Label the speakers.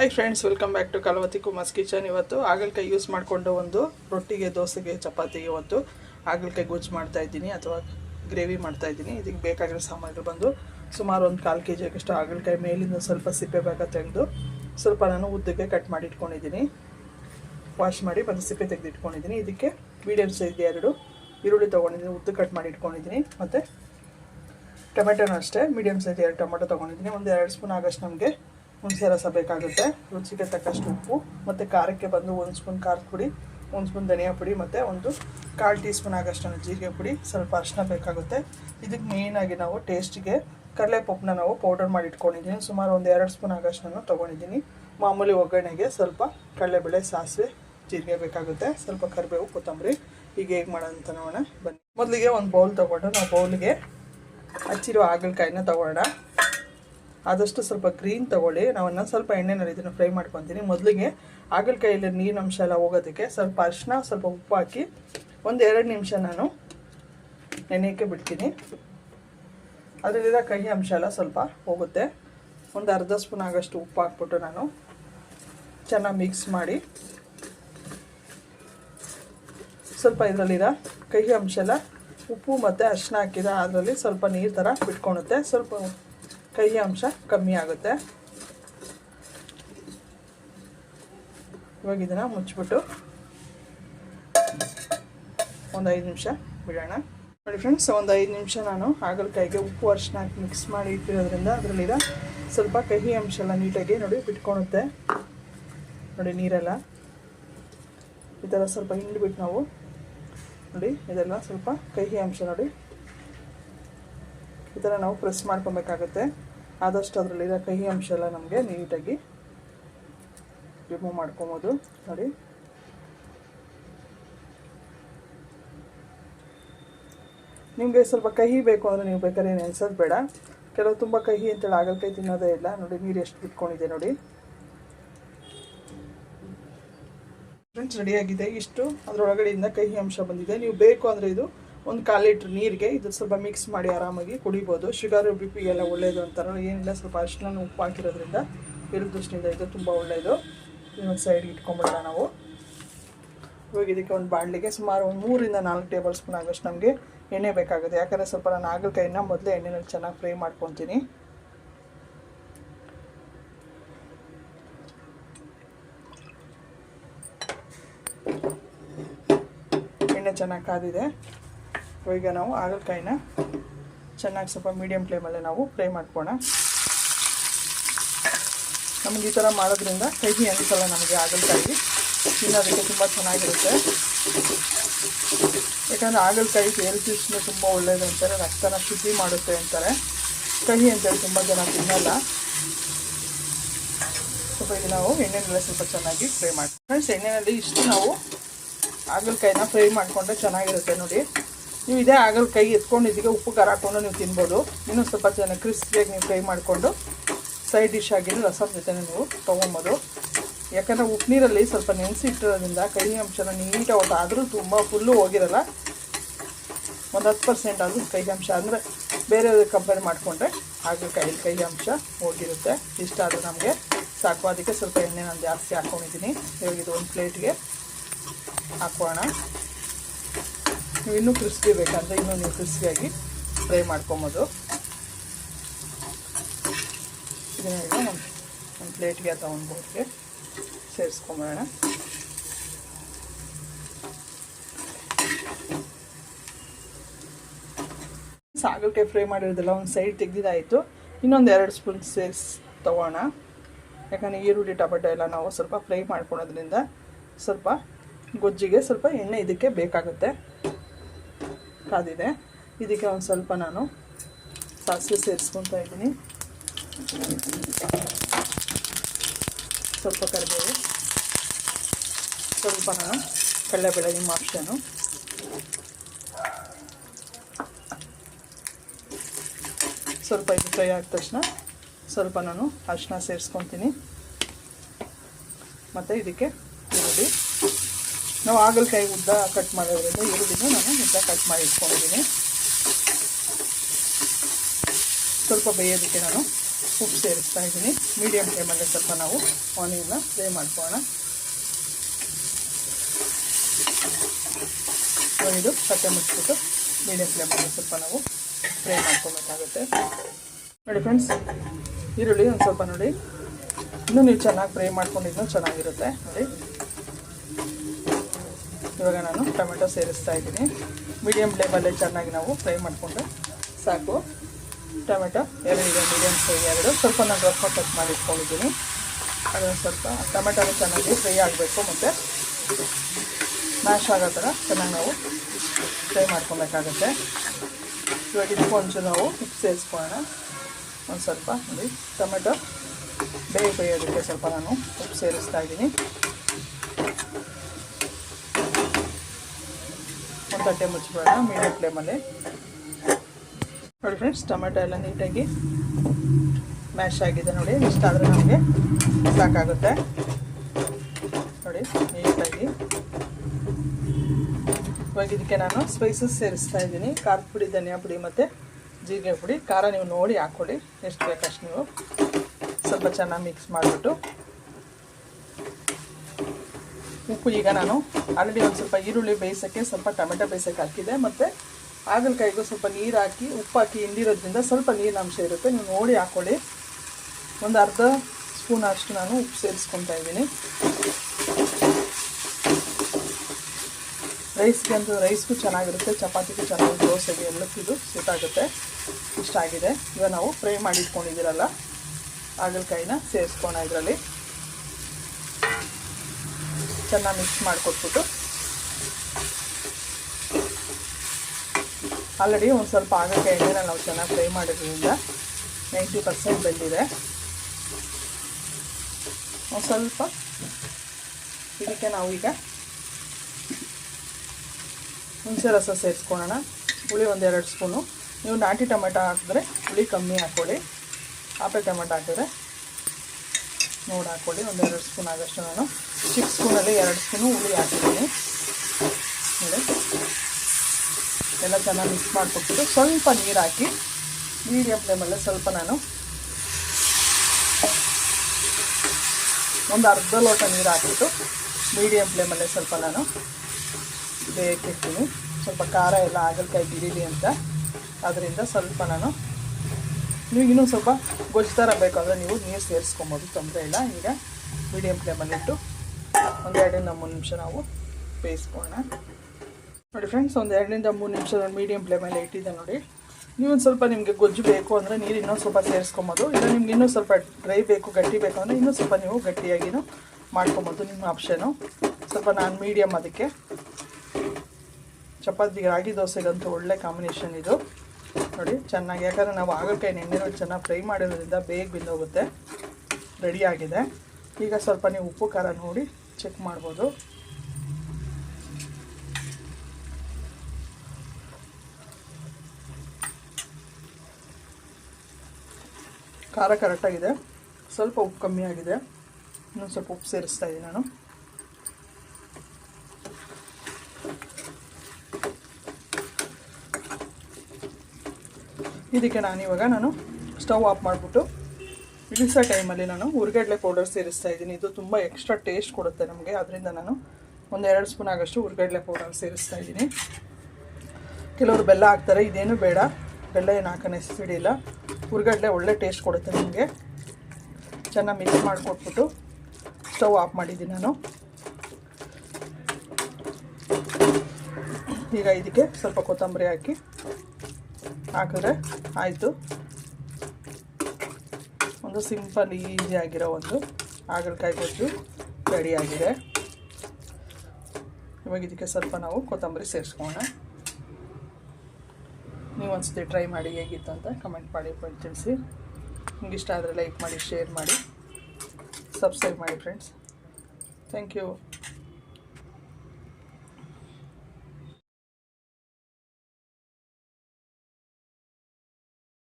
Speaker 1: Hi friends welcome back to Kalavati Kumar's kitchen ಇವತ್ತು ಹಾಗಲಕಾಯಿ use ಮಾಡಿಕೊಂಡು ಒಂದು ರೊಟ್ಟಿಗೆ, ದೋಸೆಗೆ, ಚಪಾತಿಗೆ ಇವತ್ತು ಹಾಗಲಕಾಯಿ ಗೊಜ್ಜು ಮಾಡ್ತಾ ಇದ್ದೀನಿ ಅಥವಾ ಗ್ರೇವಿ ಮಾಡ್ತಾ ಇದ್ದೀನಿ. ಇದಕ್ಕೆ ಬೇಕಾಗಿರೋ ಸಾಮಾನುಗಳು ಬಂದು ಸುಮಾರು ಒಂದು ಕಾಲು ಕೆ ಜಿಗಷ್ಟು ಹಾಗಲಕಾಯಿ ಮೇಲಿಂದ ಸ್ವಲ್ಪ ಸಿಪ್ಪೆ ಭಾಗ ತೆಗೆದು ಸ್ವಲ್ಪ ನಾನು ಉದ್ದಕ್ಕೆ ಕಟ್ ಮಾಡಿ ಇಟ್ಕೊಂಡಿದ್ದೀನಿ. ವಾಶ್ ಮಾಡಿ ಬಂದು ಸಿಪ್ಪೆ ತೆಗೆದು ಇಟ್ಕೊಂಡಿದ್ದೀನಿ. ಇದಕ್ಕೆ ಮೀಡಿಯಮ್ ಸೈಜ್ ಎರಡು ಈರುಳ್ಳಿ ತೊಗೊಂಡಿದ್ದೀನಿ, ಉದ್ದು ಕಟ್ ಮಾಡಿ ಇಟ್ಕೊಂಡಿದ್ದೀನಿ. ಮತ್ತು ಟೊಮೆಟೊನೂ ಅಷ್ಟೇ ಮೀಡಿಯಮ್ ಸೈಜ್ ಎರಡು ಟೊಮೆಟೊ ತೊಗೊಂಡಿದ್ದೀನಿ. ಒಂದು ಎರಡು ಸ್ಪೂನ್ ಆಗಷ್ಟು ನಮಗೆ ಹುಣಸೆ ರಸ ಬೇಕಾಗುತ್ತೆ ರುಚಿಗೆ ತಕ್ಕಷ್ಟು ಉಪ್ಪು, ಮತ್ತು ಖಾರಕ್ಕೆ ಬಂದು ಒಂದು ಸ್ಪೂನ್ ಖಾರದ ಪುಡಿ, ಒಂದು ಸ್ಪೂನ್ ಧನಿಯಾ ಪುಡಿ, ಮತ್ತು ಒಂದು ಕಾಲು ಟೀ ಸ್ಪೂನ್ ಆಗೋಷ್ಟು ಜೀರಿಗೆ ಪುಡಿ, ಸ್ವಲ್ಪ ಅರಿಶಿನ ಬೇಕಾಗುತ್ತೆ. ಇದಕ್ಕೆ ಮೇಯ್ನಾಗಿ ನಾವು ಟೇಸ್ಟಿಗೆ ಕಡಲೆಪಪ್ಪನ್ನ ನಾವು ಪೌಡರ್ ಮಾಡಿ ಇಟ್ಕೊಂಡಿದ್ದೀನಿ ಸುಮಾರು ಒಂದು ಎರಡು ಸ್ಪೂನ್ ಆಗೋಷ್ಟು ನಾನು ತೊಗೊಂಡಿದ್ದೀನಿ ಮಾಮೂಲಿ ಒಗ್ಗರಣೆಗೆ ಸ್ವಲ್ಪ ಕಡಲೆಬೇಳೆ, ಸಾಸಿವೆ, ಜೀರಿಗೆ ಬೇಕಾಗುತ್ತೆ. ಸ್ವಲ್ಪ ಕರಿಬೇವು, ಕೊತ್ತಂಬರಿ. ಈಗ ಹೇಗೆ ಮಾಡೋಂತ ನೋಡೋಣ. ಬನ್ನಿ. ಮೊದಲಿಗೆ ಒಂದು ಬೌಲ್ ತೊಗೊಂಡು ನಾವು ಬೌಲ್ಗೆ ಹಚ್ಚಿರೋ ಹಾಗಲಕಾಯಿನ ತೊಗೊಳ್ಳೋಣ ಆದಷ್ಟು ಸ್ವಲ್ಪ ಗ್ರೀನ್ ತಗೊಳ್ಳಿ. ನಾವು ಇನ್ನೊಂದು ಸ್ವಲ್ಪ ಎಣ್ಣೆನಲ್ಲಿ ಇದನ್ನು ಫ್ರೈ ಮಾಡ್ಕೊತೀನಿ. ಮೊದಲಿಗೆ ಹಾಗಲಕಾಯಲ್ಲಿ ನೀರಿನ ಅಂಶ ಎಲ್ಲ ಹೋಗೋದಕ್ಕೆ ಸ್ವಲ್ಪ ಅರಿಶಿನ ಸ್ವಲ್ಪ ಉಪ್ಪು ಹಾಕಿ ಒಂದು ಎರಡು ನಿಮಿಷ ನಾನು ನೆನೆಯೋಕ್ಕೆ ಬಿಡ್ತೀನಿ. ಅದರಲ್ಲಿರೋ ಕಹಿ ಅಂಶ ಎಲ್ಲ ಸ್ವಲ್ಪ ಹೋಗುತ್ತೆ. ಒಂದು ಅರ್ಧ ಸ್ಪೂನ್ ಆಗೋಷ್ಟು ಉಪ್ಪು ಹಾಕ್ಬಿಟ್ಟು ನಾನು ಚೆನ್ನಾಗಿ ಮಿಕ್ಸ್ ಮಾಡಿ ಸ್ವಲ್ಪ ಇದರಲ್ಲಿರೋ ಕಹಿ ಅಂಶ ಎಲ್ಲ ಉಪ್ಪು ಮತ್ತು ಅರಿಶಿನ ಹಾಕಿದ ಅದರಲ್ಲಿ ಸ್ವಲ್ಪ ನೀರು ಥರ ಬಿಟ್ಕೊಳುತ್ತೆ. ಸ್ವಲ್ಪ ಕಹಿ ಅಂಶ ಕಮ್ಮಿ ಆಗುತ್ತೆ. ಇವಾಗ ಇದನ್ನು ಮುಚ್ಚಿಬಿಟ್ಟು ಒಂದು ಐದು ನಿಮಿಷ ಬಿಡೋಣ. ನೋಡಿ ಫ್ರೆಂಡ್ಸ್ ಒಂದು ಐದು ನಿಮಿಷ ನಾನು ಹಾಗಲಕಾಯಿಗೆ ಉಪ್ಪು ಅರಿಶಿನ ಹಾಕಿ ಮಿಕ್ಸ್ ಮಾಡಿ ಇಟ್ಟಿರೋದ್ರಿಂದ ಅದರಲ್ಲಿರೋ ಸ್ವಲ್ಪ ಕಹಿ ಅಂಶ ಎಲ್ಲ ನೀಟಾಗಿ ನೋಡಿ ಬಿಟ್ಕೊಳುತ್ತೆ. ನೋಡಿ ನೀರೆಲ್ಲ. ಈ ಥರ ಸ್ವಲ್ಪ ಹಿಂಡ್ಬಿಟ್ಟು ನಾವು. ನೋಡಿ, ಇದೆಲ್ಲ ಸ್ವಲ್ಪ ಕಹಿ ಅಂಶ ನೋಡಿ ಈ ಥರ ನಾವು ಪ್ರೆಸ್ ಮಾಡ್ಕೊಬೇಕಾಗುತ್ತೆ. ಆದಷ್ಟು ಅದರಲ್ಲಿರೋ ಕಹಿ ಅಂಶ ಎಲ್ಲ ನಮಗೆ ನೀಟಾಗಿ ರಿಮೂವ್ ಮಾಡ್ಕೊಬೋದು. ನೋಡಿ. ನಿಮಗೆ ಸ್ವಲ್ಪ ಕಹಿ ಬೇಕು ಅಂದರೆ ನೀವು ಬೇಕಾದ್ರೆ ನೆನೆಸೋದು ಬೇಡ. ಕೆಲವು ತುಂಬ ಕಹಿ ಅಂತೇಳಿ ಆಗಲ್ಕೈ ತಿನ್ನೋದೇ ಇಲ್ಲ. ನೋಡಿ, ನೀರು ಎಷ್ಟು ಬಿಟ್ಕೊಂಡಿದೆ ನೋಡಿ. ಫ್ರೆಂಡ್ಸ್ ರೆಡಿಯಾಗಿದೆ ಇಷ್ಟು. ಅದರೊಳಗಡೆಯಿಂದ ಕಹಿ ಅಂಶ ಬಂದಿದೆ. ನೀವು ಬೇಕು ಅಂದರೆ ಇದು ಒಂದು ಕಾಲು ಲೀಟ್ರ್ ನೀರಿಗೆ ಇದು ಸ್ವಲ್ಪ ಮಿಕ್ಸ್ ಮಾಡಿ ಆರಾಮಾಗಿ ಕುಡಿಬೋದು. ಶುಗರ್ ಬಿ ಎಲ್ಲ ಒಳ್ಳೆಯದು ಅಂತಾರೆ ಏನಿಲ್ಲ, ಸ್ವಲ್ಪ ಅರಿಶಿನ ಉಪ್ಪು ಹಾಕಿರೋದ್ರಿಂದ ಇರೋದು ದೃಷ್ಟಿಯಿಂದ ಇದು ತುಂಬ ಒಳ್ಳೆಯದು ಇನ್ನೊಂದು ಸೈಡ್ಗೆ ಇಟ್ಕೊಂಬಿಡೋಣ ನಾವು. ಇವಾಗ ಇದಕ್ಕೆ ಒಂದು ಬಾಣಲಿಗೆ ಸುಮಾರು ಒಂದು ಮೂರಿಂದ ನಾಲ್ಕು ಟೇಬಲ್ ಸ್ಪೂನ್ ಆಗೋಷ್ಟು ನಮಗೆ ಎಣ್ಣೆ ಬೇಕಾಗುತ್ತೆ. ಯಾಕಂದರೆ ಸ್ವಲ್ಪ ನಾನು ಆಗಲಕಾಯಿನ ಮೊದಲೇ ಎಣ್ಣೆನಲ್ಲಿ ಚೆನ್ನಾಗಿ ಫ್ರೈ ಮಾಡ್ಕೊತೀನಿ. ಎಣ್ಣೆ ಚೆನ್ನಾಗಿ ಕಾದಿದೆ. ಈಗ ನಾವು ಹಾಗಲಕಾಯಿನ ಚೆನ್ನಾಗಿ ಸ್ವಲ್ಪ ಮೀಡಿಯಮ್ ಫ್ಲೇಮಲ್ಲೇ ನಾವು ಫ್ರೈ ಮಾಡ್ಕೋಣ. ನಮಗೆ ಈ ಥರ ಮಾಡೋದ್ರಿಂದ ಕಹಿ ಅನಿಸಲ್ಲ ನಮಗೆ ಹಾಗಲಕಾಯಿ. ತಿನ್ನೋದಕ್ಕೆ ತುಂಬ ಚೆನ್ನಾಗಿರುತ್ತೆ. ಯಾಕಂದರೆ ಹಾಗಲಕಾಯಿ ಹೆಲ್ತ್ ಇಷ್ಟು ತುಂಬ ಒಳ್ಳೆಯದು ಅಂತಾರೆ, ರಕ್ತನ ಶುದ್ಧಿ ಮಾಡುತ್ತೆ ಅಂತಾರೆ. ಕಹಿ ಅಂತೇಳಿ ತುಂಬ ಜನ ತಿನ್ನಲ್ಲ. ಸ್ವಲ್ಪ ಇದು ನಾವು ಎಣ್ಣೆನೆಲ್ಲ ಸ್ವಲ್ಪ ಚೆನ್ನಾಗಿ ಫ್ರೈ ಮಾಡ್ತೀವಿ ಫ್ರೆಂಡ್ಸ್ ಎಣ್ಣೆಯಲ್ಲಿ ಇಷ್ಟು ನಾವು ಹಾಗಲಕಾಯಿನ ಫ್ರೈ ಮಾಡಿಕೊಂಡ್ರೆ ಚೆನ್ನಾಗಿರುತ್ತೆ ನೋಡಿ. ನೀವು ಇದೇ ಹಾಗಲಕಾಯಿ ಎತ್ಕೊಂಡು ಇದಕ್ಕೆ ಉಪ್ಪು ಖಾರ ಹಾಕೊಂಡು ನೀವು ತಿನ್ಬೋದು. ಇನ್ನೂ ಸ್ವಲ್ಪ ಚೆನ್ನಾಗಿ ಕ್ರಿಸ್ಪಿಯಾಗಿ ನೀವು ಫ್ರೈ ಮಾಡಿಕೊಂಡು ಸೈಡ್ ಡಿಶ್ ಆಗಿ ರಸಮ್ ಜೊತೆ ನೀವು ತೊಗೊಬೋದು. ಯಾಕಂದರೆ ಉಪ್ಪು ನೀರಲ್ಲಿ ಸ್ವಲ್ಪ ನೆನೆಸಿ ಇಟ್ಟಿರೋದ್ರಿಂದ ಕಹಿ ಅಂಶನ ನೀಟಾಗಿ ಆದರೂ ತುಂಬ ಫುಲ್ಲು ಹೋಗಿರಲ್ಲ. ಒಂದು ಹತ್ತು ಪರ್ಸೆಂಟ್ ಆದರೂ ಕಹಿ ಅಂಶ. ಅಂದರೆ ಬೇರೆ ಕಂಪೇರ್ ಮಾಡಿಕೊಂಡ್ರೆ ಹಾಗಲಕಾಯಿ ಕಹಿ ಅಂಶ ಹೋಗಿರುತ್ತೆ. ಇಷ್ಟ ಆದರೆ ನಮಗೆ ಸಾಕು. ಅದಕ್ಕೆ ಸ್ವಲ್ಪ ಎಣ್ಣೆ ನಾನು ಜಾಸ್ತಿ ಹಾಕ್ಕೊಂಡಿದ್ದೀನಿ ಇವಾಗ ಇದು ಒಂದು ಪ್ಲೇಟ್ಗೆ ಹಾಕೋಣ. ಇನ್ನೂ ಕ್ರಿಸ್ಪಿ ಬೇಕಂದರೆ ಇನ್ನೂ ನೀವು ಕ್ರಿಸ್ಪಿಯಾಗಿ ಫ್ರೈ ಮಾಡ್ಕೊಬೋದು. ಇದನ್ನೆಲ್ಲ ನಮ್ಮ ಒಂದು ಪ್ಲೇಟ್ಗೆ ಅಥವಾ ಒಂದು ಬೋಟ್ಗೆ ಸೇರಿಸ್ಕೊಂಬಿಡೋಣ ಸಾಗಕ್ಕೆ ಫ್ರೈ ಮಾಡಿರೋದೆಲ್ಲ ಒಂದು ಸೈಡ್ ತೆಗೆದಿದ್ದಾಯಿತು ಇನ್ನೊಂದು ಎರಡು ಸ್ಪೂನ್ ಸೇರಿಸಿ ತೊಗೋಣ. ಯಾಕಂದರೆ ಈರುಳ್ಳಿ, ಟೊಮೆಟೊ ಎಲ್ಲ ನಾವು ಸ್ವಲ್ಪ ಫ್ರೈ ಮಾಡ್ಕೊಳೋದ್ರಿಂದ ಸ್ವಲ್ಪ ಗೊಜ್ಜಿಗೆ ಸ್ವಲ್ಪ ಎಣ್ಣೆ ಇದಕ್ಕೆ ಬೇಕಾಗುತ್ತೆ. ಕಾದಿದೆ. ಇದಕ್ಕೆ ಒಂದು ಸ್ವಲ್ಪ ನಾನು ಸಾಸಿವೆ ಸೇರಿಸ್ಕೊತಾ ಇದ್ದೀನಿ. ಸ್ವಲ್ಪ ಕರಿಬೇವು, ಸ್ವಲ್ಪ ನಾನು ಕಡಲೆಬೇಳೆ ನಿಮ್ಮ ಆಪ್ಷನು ಸ್ವಲ್ಪ ಇದು ಫ್ರೈ ಆದ ತಕ್ಷಣ ಸ್ವಲ್ಪ ನಾನು ಅರಿಶಿನ ಸೇರಿಸ್ಕೊತೀನಿ. ಮತ್ತು ಇದಕ್ಕೆ ನಾವು ಹಾಗಲಕಾಯಿ ಉದ್ದ ಕಟ್ ಮಾಡೋದ್ರಿಂದ ದಿನ ನಾನು ಉದ್ದ ಕಟ್ ಮಾಡಿ ಇಟ್ಕೊಂಡಿದ್ದೀನಿ. ಸ್ವಲ್ಪ ಬೇಯೋದಕ್ಕೆ ನಾನು ಉಪ್ಪು ಸೇರಿಸ್ತಾ ಇದ್ದೀನಿ. ಮೀಡಿಯಮ್ ಫ್ಲೇಮಲ್ಲಿ ಸ್ವಲ್ಪ ನಾವು ಆನಿಯನ್ನ ಫ್ರೈ ಮಾಡ್ಕೊಳ್ಳೋಣ. ಇದು ಕಟ್ಟೆ ಮುಚ್ಚಿಬಿಟ್ಟು ಮೀಡಿಯಮ್ ಫ್ಲೇಮಲ್ಲಿ ಸ್ವಲ್ಪ ನಾವು ಫ್ರೈ ಮಾಡ್ಕೊಬೇಕಾಗುತ್ತೆ. ನೋಡಿ ಫ್ರೆಂಡ್ಸ್ ಈರುಳ್ಳಿ ಒಂದು ಸ್ವಲ್ಪ ನೋಡಿ. ಇನ್ನೂ ನೀವು ಚೆನ್ನಾಗಿ ಫ್ರೈ ಮಾಡ್ಕೊಂಡಿದ್ದು ಚೆನ್ನಾಗಿರುತ್ತೆ. ನೋಡಿ. ಇವಾಗ ನಾನು ಟೊಮೆಟೊ ಸೇರಿಸ್ತಾ ಇದ್ದೀನಿ. ಮೀಡಿಯಮ್ ಫ್ಲೇಮಲ್ಲೇ ಚೆನ್ನಾಗಿ ನಾವು ಫ್ರೈ ಮಾಡಿಕೊಂಡು ಸಾಕು. ಟೊಮೆಟೊ ಎರಡಿದೆ ಮೀಡಿಯಮ್ ಫ್ರೈ ಎರಡು. ಸ್ವಲ್ಪ ನಾನು ರಫ್ ಕಟ್ ಮಾಡಿ ಇಟ್ಕೊಂಡಿದ್ದೀನಿ ಅದನ್ನು ಸ್ವಲ್ಪ ಟೊಮೆಟೊ ಚೆನ್ನಾಗಿ ಫ್ರೈ ಆಗಬೇಕು ಮತ್ತು ಮ್ಯಾಶ್ ಆಗೋ ಥರ ಚೆನ್ನಾಗಿ ನಾವು ಫ್ರೈ ಮಾಡ್ಕೊಬೇಕಾಗತ್ತೆ ಇವಾಗ ಇದಕ್ಕೂ ಒಂಚೂರು ನಾವು ಉಪ್ಪು ಸೇರಿಸ್ಕೊಳ್ಳೋಣ. ಒಂದು ಸ್ವಲ್ಪ ನೋಡಿ, ಟೊಮೆಟೊ ಬೇಯ ಬೇಯೋದಕ್ಕೆ ಸ್ವಲ್ಪ ನಾನು ಉಪ್ಪು ಸೇರಿಸ್ತಾ ಇದ್ದೀನಿ ಒಂದು ತಟ್ಟೆ ಮುಚ್ಚಬೇಡ ಮೀಡಿಯಮ್ ಫ್ಲೇಮಲ್ಲಿ. ನೋಡಿ ಫ್ರೆಂಡ್ಸ್ ಟೊಮೆಟೊ ಎಲ್ಲ ನೀಟಾಗಿ ಮ್ಯಾಶ್ ಆಗಿದೆ ನೋಡಿ. ಇಷ್ಟಾದರೆ ನಮಗೆ ಸಾಕಾಗುತ್ತೆ. ನೋಡಿ, ನೀಟಾಗಿ. ಇವಾಗ ಇದಕ್ಕೆ ನಾನು ಸ್ಪೈಸಸ್ ಸೇರಿಸ್ತಾ ಇದ್ದೀನಿ. ಖಾರದ ಪುಡಿ, ಧನಿಯಾ ಪುಡಿ ಮತ್ತು ಜೀರಿಗೆ ಪುಡಿ. ಖಾರ ನೀವು ನೋಡಿ ಹಾಕ್ಕೊಳ್ಳಿ. ಎಷ್ಟು ಬೇಕಷ್ಟು ನೀವು. ಸ್ವಲ್ಪ ಚೆನ್ನಾಗಿ ಮಿಕ್ಸ್ ಮಾಡಿಬಿಟ್ಟು. ಉಪ್ಪು ಈಗ ನಾನು ಆಲ್ರೆಡಿ ಒಂದು ಸ್ವಲ್ಪ ಈರುಳ್ಳಿ ಬೇಯಿಸೋಕ್ಕೆ ಸ್ವಲ್ಪ ಟೊಮೆಟೊ ಬೇಯಿಸೋಕ್ಕೆ ಹಾಕಿದೆ. ಮತ್ತು ಹಾಗಲಕಾಯಿಗೂ ಸ್ವಲ್ಪ ನೀರು ಹಾಕಿ, ಉಪ್ಪು ಹಾಕಿ ಹಿಂಡಿರೋದ್ರಿಂದ ಸ್ವಲ್ಪ ನೀರಿನ ಅಂಶ ಇರುತ್ತೆ. ನೀವು ನೋಡಿ ಹಾಕ್ಕೊಳ್ಳಿ ಒಂದು ಅರ್ಧ ಸ್ಪೂನ್ ಅಷ್ಟು ನಾನು ಉಪ್ಪು ಸೇರಿಸ್ಕೊತಾ ಇದ್ದೀನಿ. ರೈಸ್ಗೆ ಅಂತೂ ರೈಸ್ಗೂ ಚೆನ್ನಾಗಿರುತ್ತೆ, ಚಪಾತಿಗೂ ಚೆನ್ನಾಗಿ ದೋಸೆಗೆ ಎಲ್ಲಕ್ಕಿದು ಸೂಟ್ ಆಗುತ್ತೆ. ಇಷ್ಟ ಆಗಿದೆ. ಇವಾಗ ನಾವು ಫ್ರೈ ಮಾಡಿ ಇಟ್ಕೊಂಡಿದ್ದೀರಲ್ಲ ಹಾಗಲಕಾಯಿನ ಸೇರಿಸ್ಕೋಣ ಇದರಲ್ಲಿ. ಚೆನ್ನಾಗಿ ಮಿಕ್ಸ್ ಮಾಡಿಕೊಟ್ಬಿಟ್ಟು. ಆಲ್ರೆಡಿ ಒಂದು ಸ್ವಲ್ಪ ಆಗೋಕ್ಕೆ ಎಣ್ಣೆನ ನಾವು ಚೆನ್ನಾಗಿ ಫ್ರೈ ಮಾಡಿರೋದ್ರಿಂದ ನೈಂಟಿ ಪರ್ಸೆಂಟ್ ಬೆಂದಿದೆ. ಒಂದು ಸ್ವಲ್ಪ ಇದಕ್ಕೆ ನಾವು ಈಗ ಹುಣಸೆ ರಸ ಸೇರಿಸ್ಕೊಳ್ಳೋಣ ಹುಳಿ ಒಂದೆರಡು ಸ್ಪೂನು. ನೀವು ನಾಟಿ ಟೊಮೆಟೊ ಹಾಕಿದ್ರೆ ಹುಳಿ ಕಮ್ಮಿ ಹಾಕ್ಕೊಳ್ಳಿ ಆಪೆ ಟೊಮೆಟೊ ಹಾಕಿದ್ರೆ ನೋಡಿ ಹಾಕ್ಕೊಳ್ಳಿ ಒಂದೆರಡು ಸ್ಪೂನ್ ಆಗೋಷ್ಟು ನಾನು ಚಿಕ್ಕ ಸ್ಪೂನಲ್ಲಿ ಎರಡು ಸ್ಪೂನು ಹುಳಿ ಹಾಕಿದ್ದೀನಿ. ನೋಡಿ. ಎಲ್ಲ ಚೆನ್ನಾಗಿ ಮಿಕ್ಸ್ ಮಾಡಿಕೊಟ್ಬಿಟ್ಟು ಸ್ವಲ್ಪ ನೀರು ಹಾಕಿ ಮೀಡಿಯಮ್ ಫ್ಲೇಮಲ್ಲೇ ಸ್ವಲ್ಪ ನಾನು ಒಂದು ಅರ್ಧ ಲೋಟ ನೀರು ಹಾಕಿಬಿಟ್ಟು ಮೀಡಿಯಮ್ ಫ್ಲೇಮಲ್ಲೇ ಸ್ವಲ್ಪ ನಾನು ಬೇಕಿರ್ತೀನಿ. ಸ್ವಲ್ಪ ಖಾರ ಎಲ್ಲ ಹಾಗಲಕಾಯಿ ಬಿಡೀಲಿ ಅಂತ. ಅದರಿಂದ ಸ್ವಲ್ಪ ನಾನು ನೀವು ಇನ್ನೂ ಸ್ವಲ್ಪ ಗೊಜ್ಜು ಥರ ಬೇಕಾದರೆ ನೀವು ನೀರು ಸೇರಿಸ್ಕೊಬೋದು, ತೊಂದರೆ ಇಲ್ಲ. ಈಗ ಮೀಡಿಯಮ್ ಫ್ಲೇಮಲ್ಲಿಟ್ಟು ಒಂದು ಎರಡರಿಂದ ಮೂರು ನಿಮಿಷ ನಾವು ಬೇಯಿಸ್ಕೊಳ್ಳೋಣ ನೋಡಿ ಫ್ರೆಂಡ್ಸ್ ಒಂದು ಎರಡರಿಂದ ಮೂರು ನಿಮಿಷ ಮೀಡಿಯಮ್ ಫ್ಲೇಮಲ್ಲಿ ಇಟ್ಟಿದ್ದೆ ನೋಡಿ. ನೀವು ಸ್ವಲ್ಪ ನಿಮಗೆ ಗೊಜ್ಜು ಬೇಕು ಅಂದರೆ ನೀರು ಇನ್ನೊಂದು ಸ್ವಲ್ಪ ಸೇರಿಸ್ಕೊಬೋದು. ಇಲ್ಲ ನಿಮ್ಗೆ ಇನ್ನೂ ಸ್ವಲ್ಪ ಡ್ರೈ ಬೇಕು, ಗಟ್ಟಿ ಬೇಕು ಅಂದರೆ ಇನ್ನೂ ಸ್ವಲ್ಪ ನೀವು ಗಟ್ಟಿಯಾಗಿನೂ ಮಾಡ್ಕೊಬೋದು ನಿಮ್ಮ ಆಪ್ಷನು ಸ್ವಲ್ಪ ನಾನು ಮೀಡಿಯಮ್ ಅದಕ್ಕೆ. ಚಪಾತಿ ರಾಗಿ ದೋಸೆಗಂತೂ ಒಳ್ಳೆ ಕಾಂಬಿನೇಷನ್ ಇದು. ನೋಡಿ, ಚೆನ್ನಾಗಿ. ಯಾಕಂದರೆ ನಾವು ಆಗಲಕಾಯಿ ನೆನ್ನೆರೋ ಚೆನ್ನಾಗಿ ಫ್ರೈ ಮಾಡಿರೋದ್ರಿಂದ ಬೇಗ ಬಿಂದೋಗುತ್ತೆ. ರೆಡಿಯಾಗಿದೆ ಈಗ ಸ್ವಲ್ಪ ನೀವು ಉಪ್ಪು, ಖಾರ ನೋಡಿ ಚೆಕ್ ಮಾಡ್ಬೋದು. ಖಾರ ಕರೆಕ್ಟಾಗಿದೆ ಸ್ವಲ್ಪ ಉಪ್ಪು ಕಮ್ಮಿ ಆಗಿದೆ. ಇನ್ನೊಂದು ಸ್ವಲ್ಪ ಉಪ್ಪು ಸೇರಿಸ್ತಾ ಇದ್ದೀನಿ ನಾನು. ಇದಕ್ಕೆ ನಾನು ಇವಾಗ ನಾನು ಸ್ಟವ್ ಆಫ್ ಮಾಡಿಬಿಟ್ಟು ಇಳಿಸೋ ಟೈಮಲ್ಲಿ ನಾನು ಹುರ್ಗಡ್ಲೆ ಪೌಡರ್ ಸೇರಿಸ್ತಾ ಇದ್ದೀನಿ. ಇದು ತುಂಬ ಎಕ್ಸ್ಟ್ರಾ ಟೇಸ್ಟ್ ಕೊಡುತ್ತೆ ನಮಗೆ. ಅದರಿಂದ ನಾನು ಒಂದೆರಡು ಸ್ಪೂನ್ ಆಗೋಷ್ಟು ಹುರ್ಗಡ್ಲೆ ಪೌಡರ್ ಸೇರಿಸ್ತಾ ಇದ್ದೀನಿ. ಕೆಲವರು ಬೆಲ್ಲ ಹಾಕ್ತಾರೆ. ಇದೇನು ಬೇಡ. ಬೆಲ್ಲ ಏನು ಹಾಕೋಣ, ಸಿಡಿಯಿಲ್ಲ. ಹುರ್ಗಡ್ಲೆ ಒಳ್ಳೆ ಟೇಸ್ಟ್ ಕೊಡುತ್ತೆ ನಮಗೆ. ಚೆನ್ನಾಗಿ ಮಿಕ್ಸ್ ಮಾಡಿಕೊಟ್ಬಿಟ್ಟು ಸ್ಟವ್ ಆಫ್ ಮಾಡಿದ್ದೀನಿ ನಾನು. ಈಗ ಇದಕ್ಕೆ ಸ್ವಲ್ಪ ಕೊತ್ತಂಬರಿ ಹಾಕಿ ಹಾಕಿದ್ರೆ ಆಯಿತು. ಒಂದು ಸಿಂಪಲ್, ಈಸಿ ಆಗಿರೋ ಒಂದು ಹಾಗಲಕಾಯಿ ಗೊಜ್ಜು ರೆಡಿಯಾಗಿದೆ ಇವಾಗ ಇದಕ್ಕೆ ಸ್ವಲ್ಪ ನಾವು ಕೊತ್ತಂಬರಿ ಸೇರಿಸ್ಕೋಣ ನೀವು ಒಂದ್ಸತಿ ಟ್ರೈ ಮಾಡಿ ಹೇಗಿತ್ತು ಅಂತ ಕಮೆಂಟ್ ಮಾಡಿ ತಿಳಿಸಿ. ನಿಮ್ಗೆ ಇಷ್ಟ ಆದರೆ ಲೈಕ್ ಮಾಡಿ ಶೇರ್ ಮಾಡಿ. ಸಬ್ಸ್ಕ್ರೈಬ್ ಮಾಡಿ ಫ್ರೆಂಡ್ಸ್ ಥ್ಯಾಂಕ್ ಯು